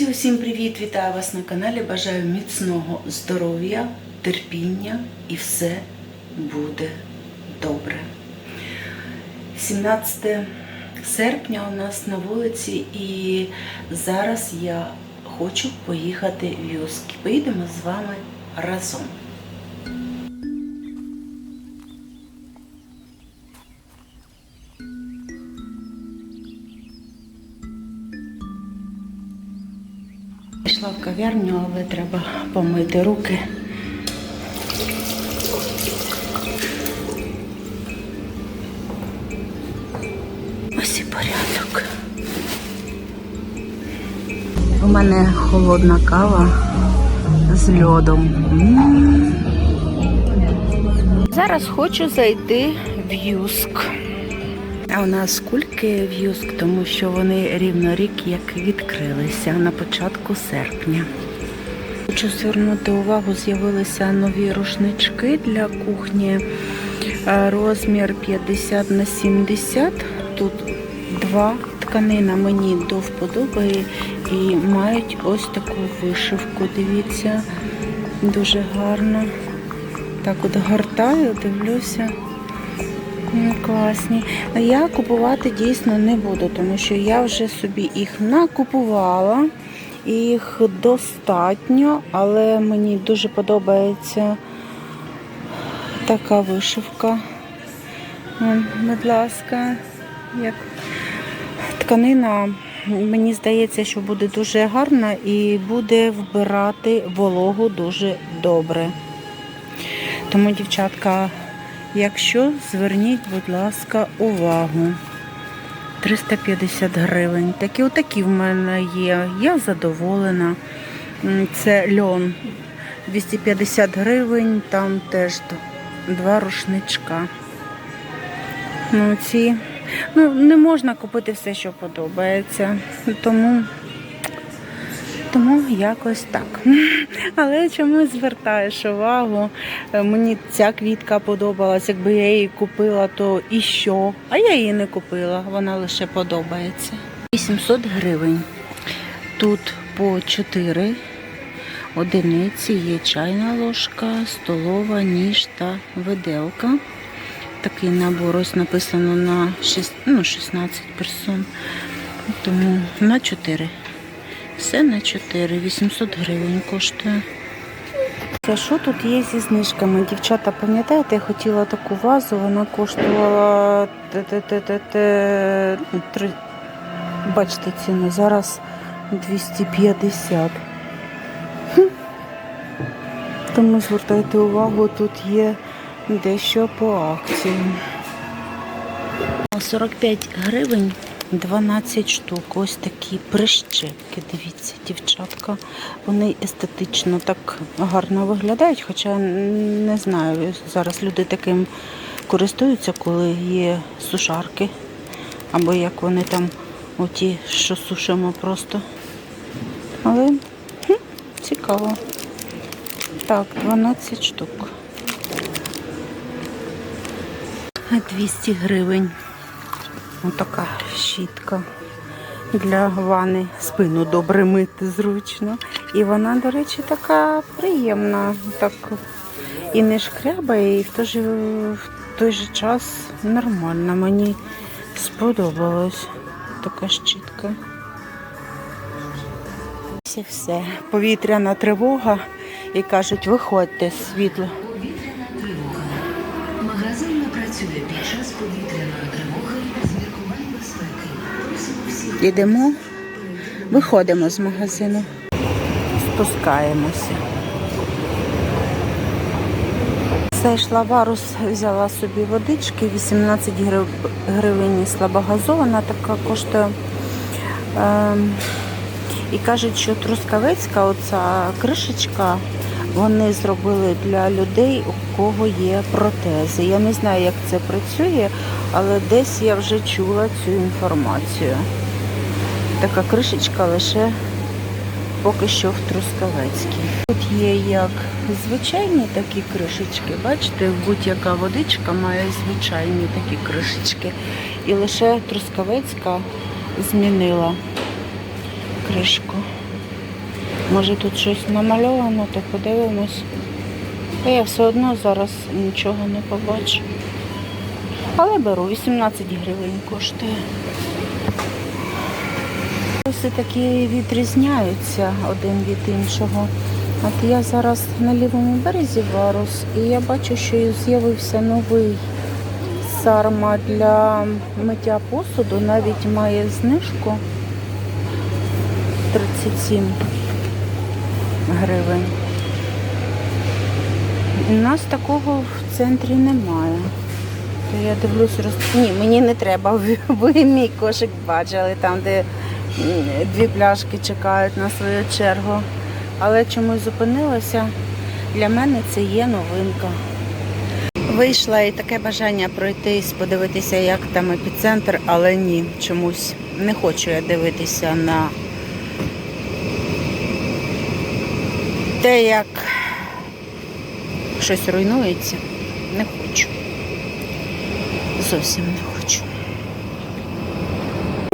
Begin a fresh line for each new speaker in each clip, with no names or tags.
Друзі, усім привіт! Вітаю вас на каналі. Бажаю міцного здоров'я, терпіння і все буде добре. 17 серпня у нас на вулиці, і зараз я хочу поїхати в Юск. Поїдемо з вами разом. Кав'ярню, але треба помити руки. Ось і порядок. У мене холодна кава з льодом. Зараз хочу зайти в Юск. А у нас кульки в Юск, тому що вони рівно рік як відкрилися на початку серпня. Хочу звернути увагу, з'явилися нові рушнички для кухні. Е, Розмір 50 на 70. Тут два тканина мені до вподоби і мають ось таку вишивку. Дивіться, дуже гарно. Так от гортаю, дивлюся. Класні. Я купувати дійсно не буду, тому що я вже собі їх накупувала. Їх достатньо, але мені дуже подобається така вишивка. Будь ласка, як тканина, мені здається, що буде дуже гарна і буде вбирати вологу дуже добре. Тому, дівчатка, Якщо зверніть, будь ласка, увагу. 350 гривень. Такі отакі в мене є. Я задоволена. Це льон. 250 гривень, там теж два рушничка. Ну, ці. Ну, не можна купити все, що подобається. Тому тому якось так. Але чомусь звертаєш увагу. Е, Мені ця квітка подобалась. Якби я її купила, то і що? А я її не купила, вона лише подобається. 800 гривень. Тут по 4 одиниці є чайна ложка, столова, ніж та виделка. Такий набор ось написано на 6, ну, 16 персон. Тому на 4. Все на 4, 800 гривень коштує. Це що тут є зі знижками? Дівчата, пам'ятаєте, я хотіла таку вазу, вона коштувала ну, бачите ціну, зараз 250. Тому звертайте увагу, тут є дещо по акції. 45 гривень 12 штук. Ось такі прищепки. Дивіться, дівчатка. Вони естетично так гарно виглядають, хоча не знаю, зараз люди таким користуються, коли є сушарки. Або як вони там, оті, що сушимо просто. Але хм, цікаво. Так, 12 штук. 200 гривень. Ось така щітка для вани. Спину добре мити зручно. І вона, до речі, така приємна. Так і не шкрябає, і в той же, в той же час нормальна. Мені сподобалось така щітка. Все. Повітряна тривога. І кажуть, виходьте світло. Йдемо, виходимо з магазину, спускаємося. Зайшла варус, взяла собі водички, 18 гривень слабогазована така коштує. Ем, і кажуть, що трускавецька оця кришечка вони зробили для людей, у кого є протези. Я не знаю, як це працює, але десь я вже чула цю інформацію. Така кришечка лише поки що в Трускавецькій. Тут є як звичайні такі кришечки. Бачите, будь-яка водичка має звичайні такі кришечки. І лише Трускавецька змінила кришку. Може тут щось намальовано, то подивимось. А я все одно зараз нічого не побачу. Але беру 18 гривень коштує. Ось такі відрізняються один від іншого. От я зараз на лівому березі Варус, і я бачу, що з'явився новий сарма для миття посуду, навіть має знижку 37 гривень. У нас такого в центрі немає. То я дивлюсь, роз... ні, мені не треба. Ви, мій кошик бачили, там, де дві пляшки чекають на свою чергу. Але чомусь зупинилася. Для мене це є новинка. Вийшла і таке бажання пройтись, подивитися, як там епіцентр, але ні, чомусь не хочу я дивитися на те, як щось руйнується. Не хочу. Зовсім не хочу.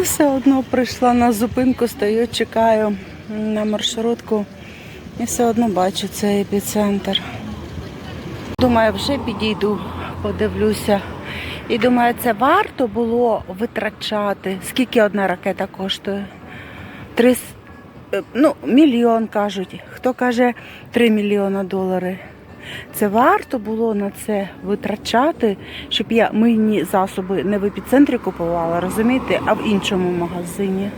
Все одно прийшла на зупинку, стою, чекаю на маршрутку і все одно бачу цей епіцентр. Думаю, вже підійду, подивлюся. І думаю, це варто було витрачати. Скільки одна ракета коштує? Три, е, ну, мільйон кажуть. Хто каже 3 мільйона доларів. Це варто було на це витрачати, щоб я мийні засоби не в епіцентрі купувала, розумієте, а в іншому магазині.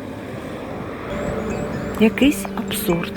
Якийсь абсурд.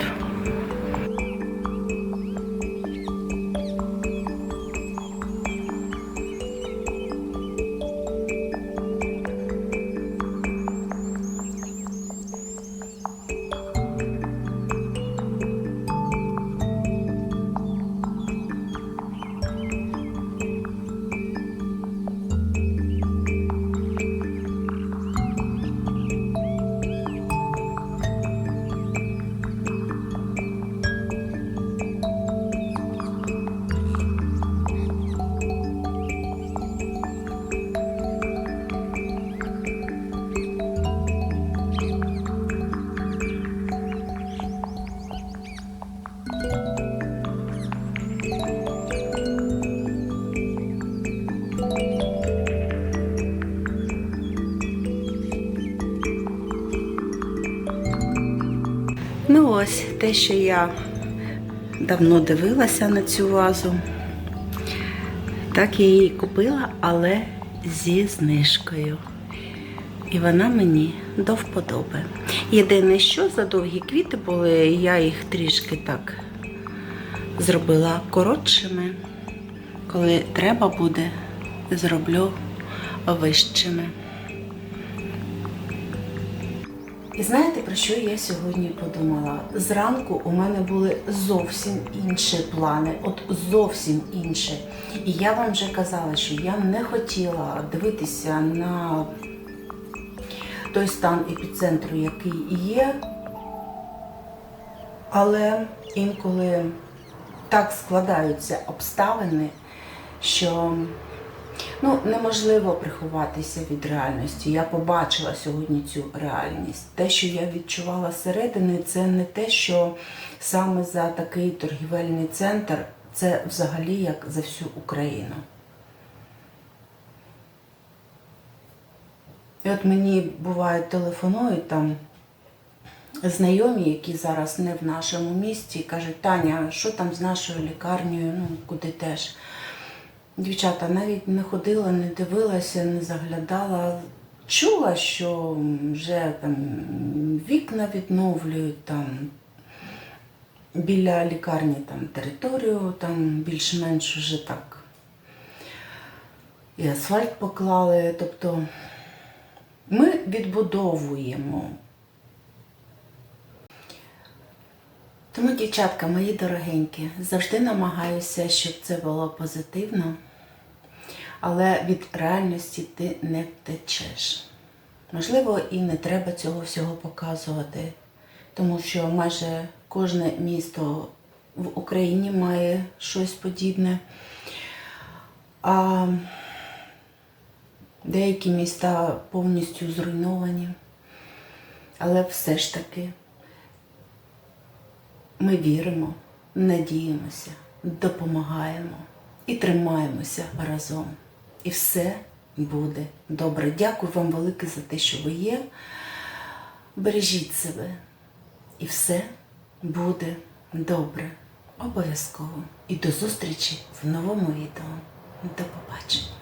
Те, що я давно дивилася на цю вазу. Так я її купила, але зі знижкою. І вона мені до вподоби. Єдине, що за довгі квіти були, я їх трішки так зробила коротшими. Коли треба буде, зроблю вищими. І знаєте, про що я сьогодні подумала? Зранку у мене були зовсім інші плани, от зовсім інші. І я вам вже казала, що я не хотіла дивитися на той стан епіцентру, який є. Але інколи так складаються обставини, що Ну, неможливо приховатися від реальності. Я побачила сьогодні цю реальність. Те, що я відчувала зсередини, це не те, що саме за такий торгівельний центр, це взагалі як за всю Україну. І от мені буває телефонують там знайомі, які зараз не в нашому місті, кажуть, Таня, що там з нашою лікарнею, ну куди теж. Дівчата навіть не ходила, не дивилася, не заглядала. Чула, що вже там вікна відновлюють там біля лікарні там територію, там більш-менш вже так. І асфальт поклали. Тобто ми відбудовуємо. Тому, дівчатка, мої дорогенькі, завжди намагаюся, щоб це було позитивно, але від реальності ти не втечеш. Можливо, і не треба цього всього показувати, тому що майже кожне місто в Україні має щось подібне. А деякі міста повністю зруйновані. Але все ж таки Ми віримо, надіємося, допомагаємо і тримаємося разом. І все буде добре. Дякую вам велике за те, що ви є. Бережіть себе, і все буде добре. Обов'язково. І до зустрічі в новому відео. До побачення.